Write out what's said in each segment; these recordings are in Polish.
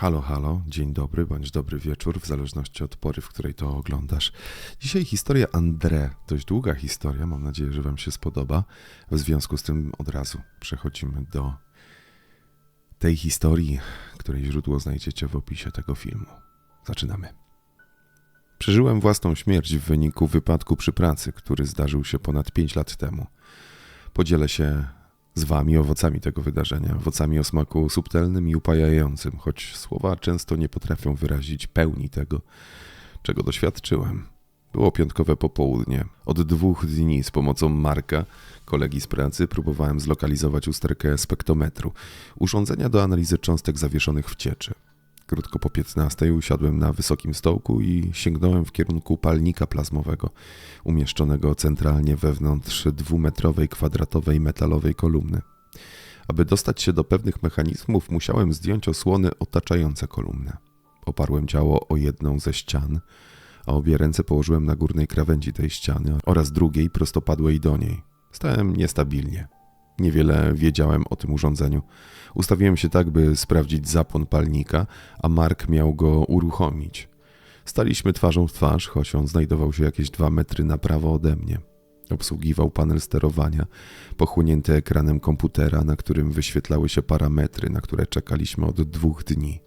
Halo, halo, dzień dobry bądź dobry wieczór, w zależności od pory, w której to oglądasz. Dzisiaj historia André, dość długa historia, mam nadzieję, że Wam się spodoba. W związku z tym od razu przechodzimy do tej historii, której źródło znajdziecie w opisie tego filmu. Zaczynamy. Przeżyłem własną śmierć w wyniku wypadku przy pracy, który zdarzył się ponad 5 lat temu. Podzielę się z wami owocami tego wydarzenia, owocami o smaku subtelnym i upajającym, choć słowa często nie potrafią wyrazić pełni tego, czego doświadczyłem. Było piątkowe popołudnie. Od dwóch dni z pomocą Marka, kolegi z pracy, próbowałem zlokalizować usterkę spektometru, urządzenia do analizy cząstek zawieszonych w cieczy. Krótko po 15 usiadłem na wysokim stołku i sięgnąłem w kierunku palnika plazmowego, umieszczonego centralnie wewnątrz dwumetrowej kwadratowej metalowej kolumny. Aby dostać się do pewnych mechanizmów, musiałem zdjąć osłony otaczające kolumnę. Oparłem ciało o jedną ze ścian, a obie ręce położyłem na górnej krawędzi tej ściany oraz drugiej prostopadłej do niej. Stałem niestabilnie. Niewiele wiedziałem o tym urządzeniu. Ustawiłem się tak, by sprawdzić zapłon palnika, a Mark miał go uruchomić. Staliśmy twarzą w twarz, choć on znajdował się jakieś dwa metry na prawo ode mnie. Obsługiwał panel sterowania, pochłonięty ekranem komputera, na którym wyświetlały się parametry, na które czekaliśmy od dwóch dni.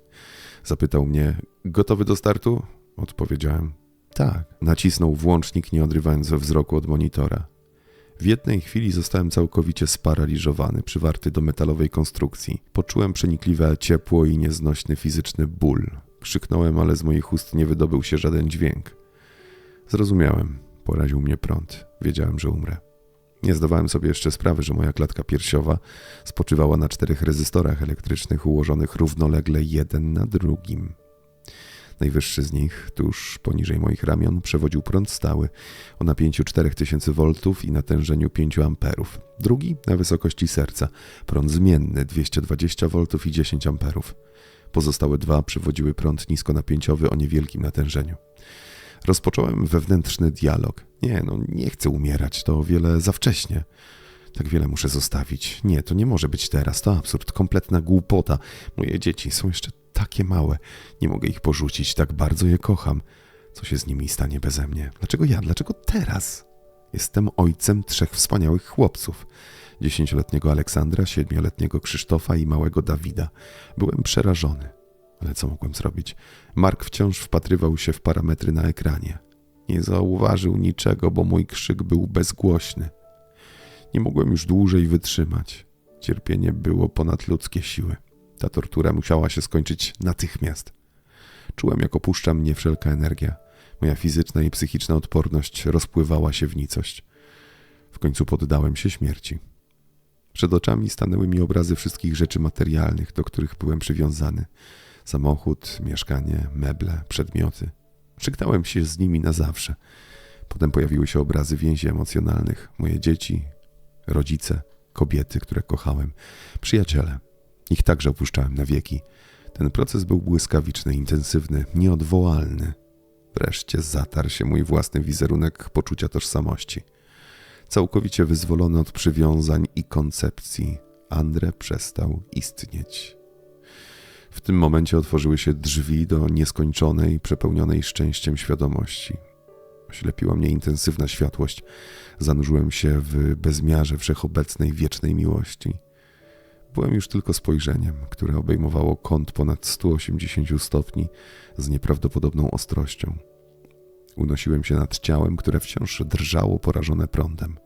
Zapytał mnie: Gotowy do startu? Odpowiedziałem: Tak. Nacisnął włącznik, nie odrywając wzroku od monitora. W jednej chwili zostałem całkowicie sparaliżowany, przywarty do metalowej konstrukcji. Poczułem przenikliwe ciepło i nieznośny fizyczny ból. Krzyknąłem, ale z moich ust nie wydobył się żaden dźwięk. Zrozumiałem. Poraził mnie prąd. Wiedziałem, że umrę. Nie zdawałem sobie jeszcze sprawy, że moja klatka piersiowa spoczywała na czterech rezystorach elektrycznych ułożonych równolegle jeden na drugim. Najwyższy z nich, tuż poniżej moich ramion, przewodził prąd stały o napięciu 4000 V i natężeniu 5 A. Drugi na wysokości serca, prąd zmienny 220 V i 10 A. Pozostałe dwa przewodziły prąd niskonapięciowy o niewielkim natężeniu. Rozpocząłem wewnętrzny dialog. Nie, no nie chcę umierać, to o wiele za wcześnie. Tak wiele muszę zostawić. Nie, to nie może być teraz, to absurd, kompletna głupota. Moje dzieci są jeszcze takie małe. Nie mogę ich porzucić, tak bardzo je kocham. Co się z nimi stanie beze mnie? Dlaczego ja? Dlaczego teraz? Jestem ojcem trzech wspaniałych chłopców. Dziesięcioletniego Aleksandra, siedmioletniego Krzysztofa i małego Dawida. Byłem przerażony. Ale co mogłem zrobić? Mark wciąż wpatrywał się w parametry na ekranie. Nie zauważył niczego, bo mój krzyk był bezgłośny. Nie mogłem już dłużej wytrzymać. Cierpienie było ponad ludzkie siły. Ta tortura musiała się skończyć natychmiast. Czułem, jak opuszcza mnie wszelka energia. Moja fizyczna i psychiczna odporność rozpływała się w nicość. W końcu poddałem się śmierci. Przed oczami stanęły mi obrazy wszystkich rzeczy materialnych, do których byłem przywiązany: samochód, mieszkanie, meble, przedmioty. Przygnałem się z nimi na zawsze. Potem pojawiły się obrazy więzi emocjonalnych: moje dzieci, rodzice, kobiety, które kochałem, przyjaciele. Ich także opuszczałem na wieki. Ten proces był błyskawiczny, intensywny, nieodwołalny. Wreszcie zatarł się mój własny wizerunek poczucia tożsamości. Całkowicie wyzwolony od przywiązań i koncepcji, Andre przestał istnieć. W tym momencie otworzyły się drzwi do nieskończonej, przepełnionej szczęściem świadomości. Oślepiła mnie intensywna światłość. Zanurzyłem się w bezmiarze wszechobecnej, wiecznej miłości. Byłem już tylko spojrzeniem, które obejmowało kąt ponad 180 stopni z nieprawdopodobną ostrością. Unosiłem się nad ciałem, które wciąż drżało porażone prądem.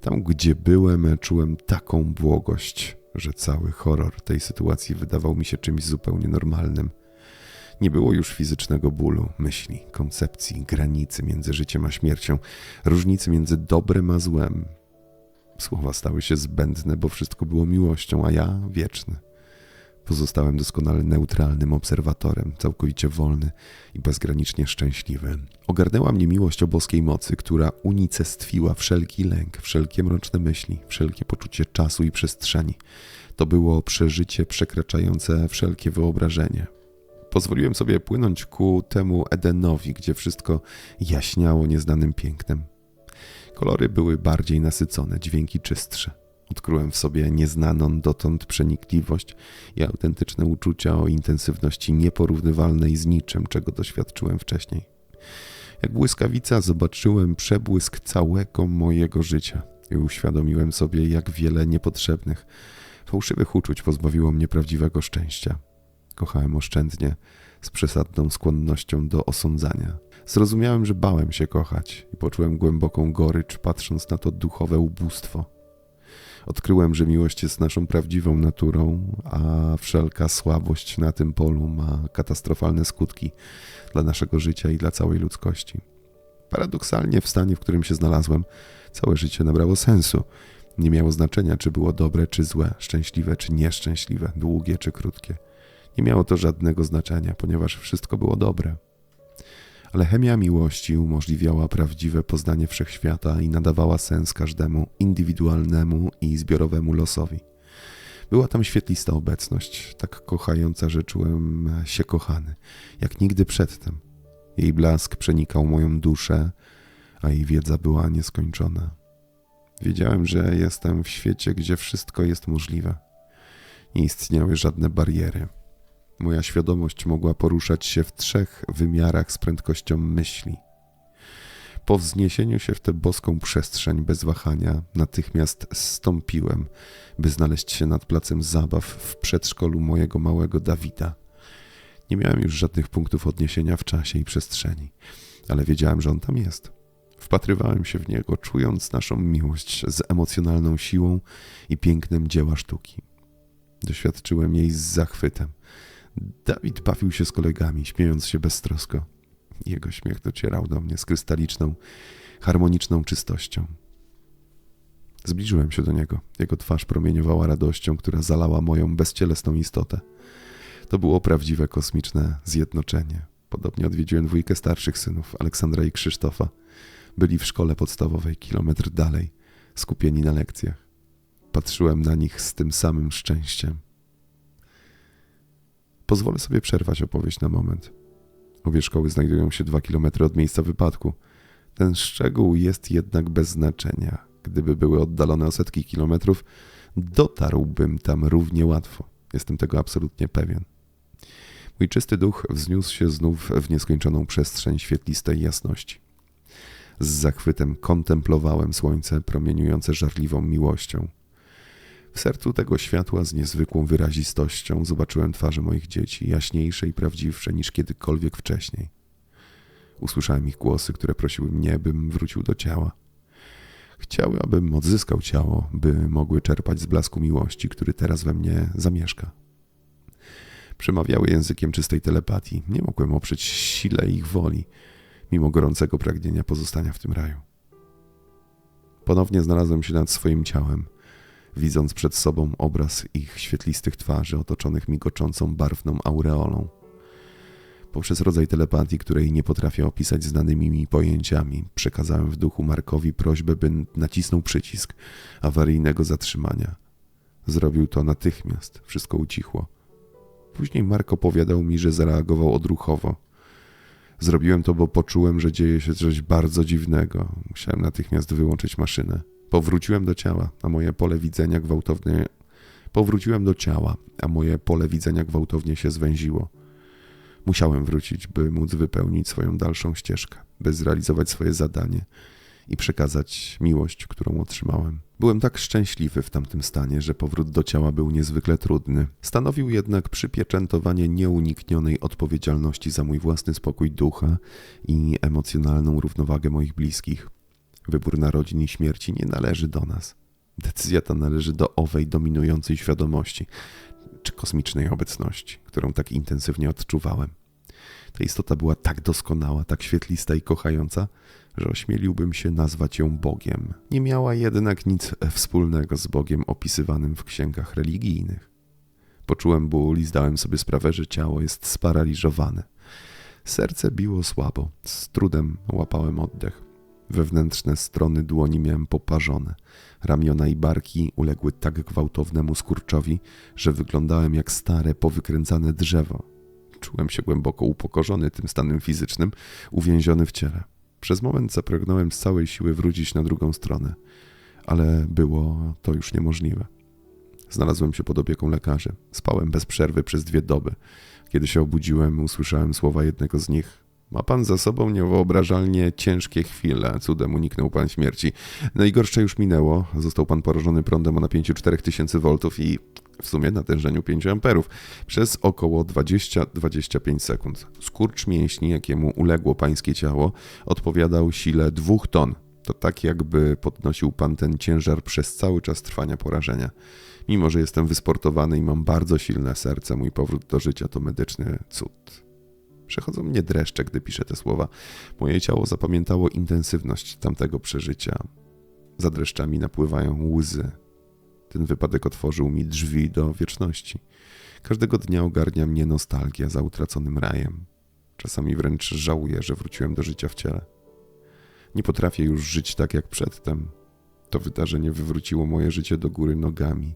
Tam, gdzie byłem, czułem taką błogość, że cały horror tej sytuacji wydawał mi się czymś zupełnie normalnym. Nie było już fizycznego bólu, myśli, koncepcji, granicy między życiem a śmiercią, różnicy między dobrem a złem, Słowa stały się zbędne, bo wszystko było miłością, a ja wieczny. Pozostałem doskonale neutralnym obserwatorem, całkowicie wolny i bezgranicznie szczęśliwy. Ogarnęła mnie miłość o boskiej mocy, która unicestwiła wszelki lęk, wszelkie mroczne myśli, wszelkie poczucie czasu i przestrzeni. To było przeżycie przekraczające wszelkie wyobrażenie. Pozwoliłem sobie płynąć ku temu Edenowi, gdzie wszystko jaśniało nieznanym pięknem. Kolory były bardziej nasycone, dźwięki czystsze. Odkryłem w sobie nieznaną dotąd przenikliwość i autentyczne uczucia o intensywności nieporównywalnej z niczym, czego doświadczyłem wcześniej. Jak błyskawica zobaczyłem przebłysk całego mojego życia i uświadomiłem sobie, jak wiele niepotrzebnych, fałszywych uczuć pozbawiło mnie prawdziwego szczęścia. Kochałem oszczędnie, z przesadną skłonnością do osądzania. Zrozumiałem, że bałem się kochać i poczułem głęboką gorycz, patrząc na to duchowe ubóstwo. Odkryłem, że miłość jest naszą prawdziwą naturą, a wszelka słabość na tym polu ma katastrofalne skutki dla naszego życia i dla całej ludzkości. Paradoksalnie, w stanie, w którym się znalazłem, całe życie nabrało sensu. Nie miało znaczenia, czy było dobre, czy złe, szczęśliwe, czy nieszczęśliwe, długie, czy krótkie. Nie miało to żadnego znaczenia, ponieważ wszystko było dobre. Ale chemia miłości umożliwiała prawdziwe poznanie wszechświata i nadawała sens każdemu indywidualnemu i zbiorowemu losowi. Była tam świetlista obecność, tak kochająca, że czułem się kochany, jak nigdy przedtem. Jej blask przenikał moją duszę, a jej wiedza była nieskończona. Wiedziałem, że jestem w świecie, gdzie wszystko jest możliwe. Nie istniały żadne bariery. Moja świadomość mogła poruszać się w trzech wymiarach z prędkością myśli. Po wzniesieniu się w tę boską przestrzeń bez wahania, natychmiast zstąpiłem, by znaleźć się nad placem zabaw w przedszkolu mojego małego Dawida. Nie miałem już żadnych punktów odniesienia w czasie i przestrzeni, ale wiedziałem, że on tam jest. Wpatrywałem się w niego, czując naszą miłość z emocjonalną siłą i pięknem dzieła sztuki. Doświadczyłem jej z zachwytem. Dawid bawił się z kolegami, śmiejąc się beztrosko. Jego śmiech docierał do mnie z krystaliczną, harmoniczną czystością. Zbliżyłem się do niego. Jego twarz promieniowała radością, która zalała moją bezcielesną istotę. To było prawdziwe kosmiczne zjednoczenie. Podobnie odwiedziłem dwójkę starszych synów, Aleksandra i Krzysztofa. Byli w szkole podstawowej, kilometr dalej, skupieni na lekcjach. Patrzyłem na nich z tym samym szczęściem. Pozwolę sobie przerwać opowieść na moment. Obie szkoły znajdują się dwa kilometry od miejsca wypadku. Ten szczegół jest jednak bez znaczenia. Gdyby były oddalone o setki kilometrów, dotarłbym tam równie łatwo. Jestem tego absolutnie pewien. Mój czysty duch wzniósł się znów w nieskończoną przestrzeń świetlistej jasności. Z zachwytem kontemplowałem słońce promieniujące żarliwą miłością. W sercu tego światła z niezwykłą wyrazistością zobaczyłem twarze moich dzieci, jaśniejsze i prawdziwsze niż kiedykolwiek wcześniej. Usłyszałem ich głosy, które prosiły mnie, bym wrócił do ciała. Chciały, abym odzyskał ciało, by mogły czerpać z blasku miłości, który teraz we mnie zamieszka. Przemawiały językiem czystej telepatii. Nie mogłem oprzeć sile ich woli, mimo gorącego pragnienia pozostania w tym raju. Ponownie znalazłem się nad swoim ciałem, widząc przed sobą obraz ich świetlistych twarzy otoczonych migoczącą barwną aureolą. Poprzez rodzaj telepatii, której nie potrafię opisać znanymi mi pojęciami, przekazałem w duchu Markowi prośbę, by nacisnął przycisk awaryjnego zatrzymania. Zrobił to natychmiast, wszystko ucichło. Później Mark opowiadał mi, że zareagował odruchowo. Zrobiłem to, bo poczułem, że dzieje się coś bardzo dziwnego. Musiałem natychmiast wyłączyć maszynę. Powróciłem do ciała, a moje pole widzenia gwałtownie. Powróciłem do ciała, a moje pole widzenia gwałtownie się zwęziło. Musiałem wrócić, by móc wypełnić swoją dalszą ścieżkę, by zrealizować swoje zadanie i przekazać miłość, którą otrzymałem. Byłem tak szczęśliwy w tamtym stanie, że powrót do ciała był niezwykle trudny. Stanowił jednak przypieczętowanie nieuniknionej odpowiedzialności za mój własny spokój ducha i emocjonalną równowagę moich bliskich. Wybór narodzin i śmierci nie należy do nas. Decyzja ta należy do owej dominującej świadomości czy kosmicznej obecności, którą tak intensywnie odczuwałem. Ta istota była tak doskonała, tak świetlista i kochająca, że ośmieliłbym się nazwać ją Bogiem. Nie miała jednak nic wspólnego z Bogiem opisywanym w księgach religijnych. Poczułem ból i zdałem sobie sprawę, że ciało jest sparaliżowane. Serce biło słabo, z trudem łapałem oddech. Wewnętrzne strony dłoni miałem poparzone. Ramiona i barki uległy tak gwałtownemu skurczowi, że wyglądałem jak stare, powykręcane drzewo. Czułem się głęboko upokorzony tym stanem fizycznym, uwięziony w ciele. Przez moment zapragnąłem z całej siły wrócić na drugą stronę, ale było to już niemożliwe. Znalazłem się pod opieką lekarzy. Spałem bez przerwy przez dwie doby. Kiedy się obudziłem, usłyszałem słowa jednego z nich. Ma pan za sobą niewyobrażalnie ciężkie chwile. Cudem uniknął pan śmierci. Najgorsze już minęło. Został pan porażony prądem o napięciu 4000 V i w sumie natężeniu 5 amperów przez około 20-25 sekund. Skurcz mięśni, jakiemu uległo pańskie ciało, odpowiadał sile 2 ton. To tak jakby podnosił pan ten ciężar przez cały czas trwania porażenia. Mimo, że jestem wysportowany i mam bardzo silne serce, mój powrót do życia to medyczny cud. Przechodzą mnie dreszcze, gdy piszę te słowa. Moje ciało zapamiętało intensywność tamtego przeżycia. Za dreszczami napływają łzy. Ten wypadek otworzył mi drzwi do wieczności. Każdego dnia ogarnia mnie nostalgia za utraconym rajem. Czasami wręcz żałuję, że wróciłem do życia w ciele. Nie potrafię już żyć tak jak przedtem. To wydarzenie wywróciło moje życie do góry nogami,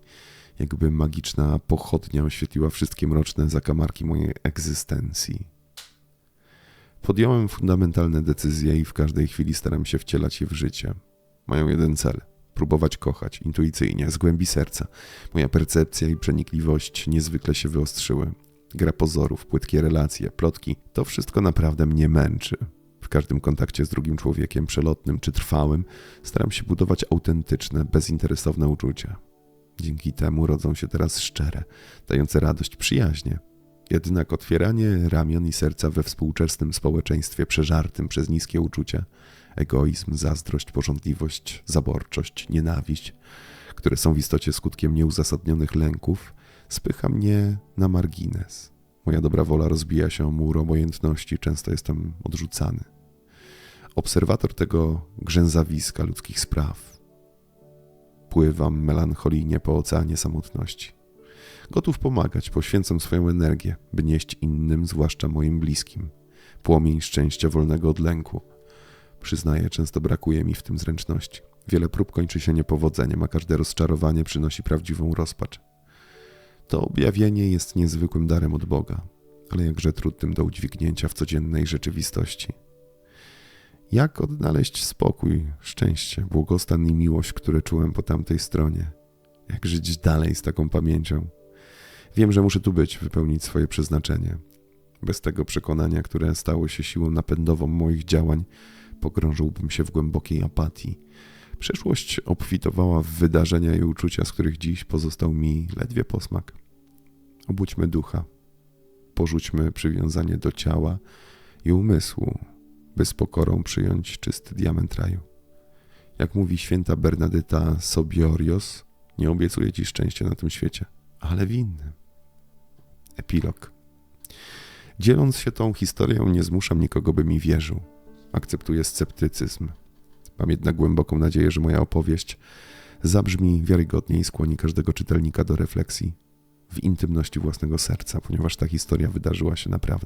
jakby magiczna pochodnia oświetliła wszystkie mroczne zakamarki mojej egzystencji. Podjąłem fundamentalne decyzje i w każdej chwili staram się wcielać je w życie. Mają jeden cel próbować kochać intuicyjnie, z głębi serca. Moja percepcja i przenikliwość niezwykle się wyostrzyły. Gra pozorów, płytkie relacje, plotki to wszystko naprawdę mnie męczy. W każdym kontakcie z drugim człowiekiem, przelotnym czy trwałym, staram się budować autentyczne, bezinteresowne uczucia. Dzięki temu rodzą się teraz szczere, dające radość przyjaźnie. Jednak otwieranie ramion i serca we współczesnym społeczeństwie przeżartym przez niskie uczucia, egoizm, zazdrość, porządliwość, zaborczość, nienawiść, które są w istocie skutkiem nieuzasadnionych lęków, spycha mnie na margines. Moja dobra wola rozbija się o mur obojętności, często jestem odrzucany. Obserwator tego grzęzawiska ludzkich spraw. Pływam melancholijnie po oceanie samotności. Gotów pomagać, poświęcam swoją energię, by nieść innym, zwłaszcza moim bliskim, płomień szczęścia wolnego od lęku. Przyznaję, często brakuje mi w tym zręczności. Wiele prób kończy się niepowodzeniem, a każde rozczarowanie przynosi prawdziwą rozpacz. To objawienie jest niezwykłym darem od Boga, ale jakże trudnym do udźwignięcia w codziennej rzeczywistości. Jak odnaleźć spokój, szczęście, błogostan i miłość, które czułem po tamtej stronie? Jak żyć dalej z taką pamięcią? Wiem, że muszę tu być, wypełnić swoje przeznaczenie. Bez tego przekonania, które stało się siłą napędową moich działań, pogrążyłbym się w głębokiej apatii. Przeszłość obfitowała w wydarzenia i uczucia, z których dziś pozostał mi ledwie posmak. Obudźmy ducha, porzućmy przywiązanie do ciała i umysłu, by z pokorą przyjąć czysty diament raju. Jak mówi święta Bernadyta Sobiorios, nie obiecuję ci szczęścia na tym świecie, ale w innym. Epilog. Dzieląc się tą historią, nie zmuszam nikogo, by mi wierzył. Akceptuję sceptycyzm. Mam jednak głęboką nadzieję, że moja opowieść zabrzmi wiarygodnie i skłoni każdego czytelnika do refleksji w intymności własnego serca, ponieważ ta historia wydarzyła się naprawdę.